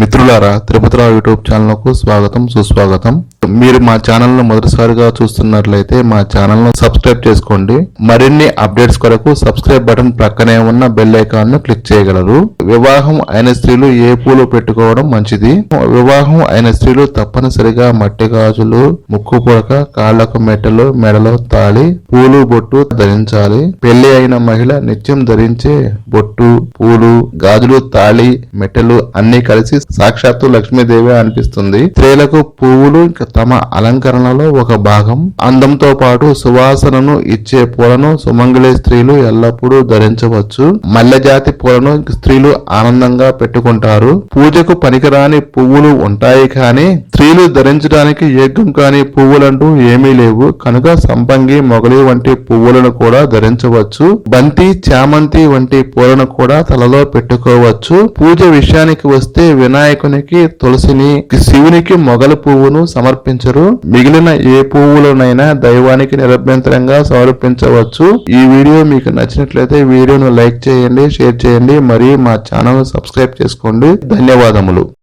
మిత్రులారా తిరుపతిరావు యూట్యూబ్ ఛానల్కు స్వాగతం సుస్వాగతం. మీరు మా ఛానల్ను మొదటిసారిగా చూస్తున్నట్లయితే మా ఛానల్ను సబ్స్క్రైబ్ చేసుకోండి. మరిన్ని అప్డేట్స్ కొరకు సబ్స్క్రైబ్ బటన్ ప్రక్కనే ఉన్న బెల్ ఐకాన్ను క్లిక్ చేయగలరు. వివాహం అయిన స్త్రీలు ఏ పూలు పెట్టుకోవడం మంచిది? వివాహం అయిన స్త్రీలు తప్పనిసరిగా మట్టి గాజులు ముక్కు పుడక కాళ్ళకు మెట్టలు మెడలో తాళి పూలు బొట్టు ధరించాలి. పెళ్ళి అయిన మహిళ నిత్యం ధరించే బొట్టు పూలు గాజులు తాళి మెట్టలు అన్ని కలిసి సాక్షాత్తు లక్ష్మీదేవి అనిపిస్తుంది. స్త్రీలకు పువ్వులు తమ అలంకరణలో ఒక భాగం. అందంతో పాటు సువాసనను ఇచ్చే పూలను సుమంగళి స్త్రీలు ఎల్లప్పుడూ ధరించవచ్చు. మల్లె జాతి పూలను స్త్రీలు ఆనందంగా పెట్టుకుంటారు. పూజకు పనికిరాని పువ్వులు ఉంటాయి కానీ స్త్రీలు ధరించడానికి యోగ్యం కాని పువ్వులంటూ ఏమీ లేవు. కనుక సంపంగి మొగలి వంటి పువ్వులను కూడా ధరించవచ్చు. బంతి చామంతి వంటి పూలను కూడా తలలో పెట్టుకోవచ్చు. పూజ విషయానికి వస్తే వినాయకునికి తులసిని శివునికి మొగల పువ్వును సమర్పించరు. మిగిలిన ఏ పువ్వులనైనా దైవానికి నిరభ్యంతరంగా సమర్పించవచ్చు. ఈ వీడియో మీకు నచ్చినట్లయితే వీడియోను లైక్ చేయండి షేర్ చేయండి మరియు మా ఛానల్ సబ్స్క్రైబ్ చేసుకోండి. ధన్యవాదములు.